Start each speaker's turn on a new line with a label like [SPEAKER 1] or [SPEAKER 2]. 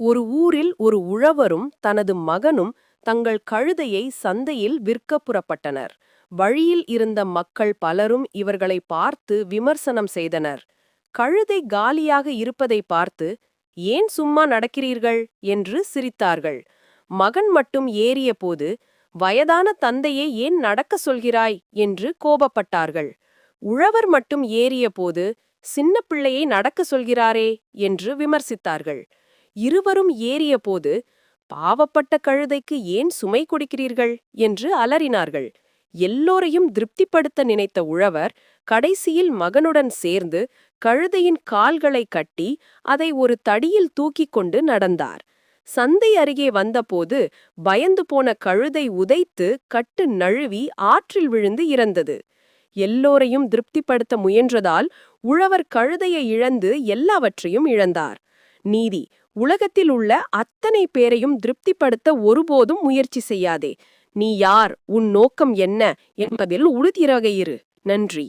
[SPEAKER 1] ஒரு ஊரில் ஒரு உழவரும் தனது மகனும் தங்கள் கழுதையை சந்தையில் விற்க புறப்பட்டனர். வழியில் இருந்த மக்கள் பலரும் இவர்களை பார்த்து விமர்சனம் செய்தனர். கழுதை காலியாக இருப்பதை பார்த்து ஏன் சும்மா நடக்கிறீர்கள்? என்று சிரித்தார்கள். மகன் மட்டும் ஏறிய போது வயதான தந்தையை ஏன் நடக்க சொல்கிறாய்? என்று கோபப்பட்டார்கள். உழவர் மட்டும் ஏறிய போது சின்ன பிள்ளையை நடக்க சொல்கிறாரே என்று விமர்சித்தார்கள். இருவரும் ஏறியபோது பாவப்பட்ட கழுதைக்கு ஏன் சுமை கொடுக்கிறீர்கள்? என்று அலறினார்கள். எல்லோரையும் திருப்திப்படுத்த நினைத்த உழவர் கடைசியில் மகனுடன் சேர்ந்து கழுதையின் கால்களை கட்டி அதை ஒரு தடியில் தூக்கிக் கொண்டு நடந்தார். சந்தை அருகே வந்தபோது பயந்து போன கழுதை உதைத்து கட்டு நழுவி ஆற்றில் விழுந்து இறந்தது. எல்லோரையும் திருப்திப்படுத்த முயன்றதால் உழவர் கழுதையை இழந்து எல்லாவற்றையும் இழந்தார். நீதி உலகத்தில் உள்ள அத்தனை பேரையும் திருப்திப்படுத்த ஒருபோதும் முயற்சி செய்யாதே. நீ யார்? உன் நோக்கம் என்ன? என்பதில் உறுதியாக இரு. நன்றி.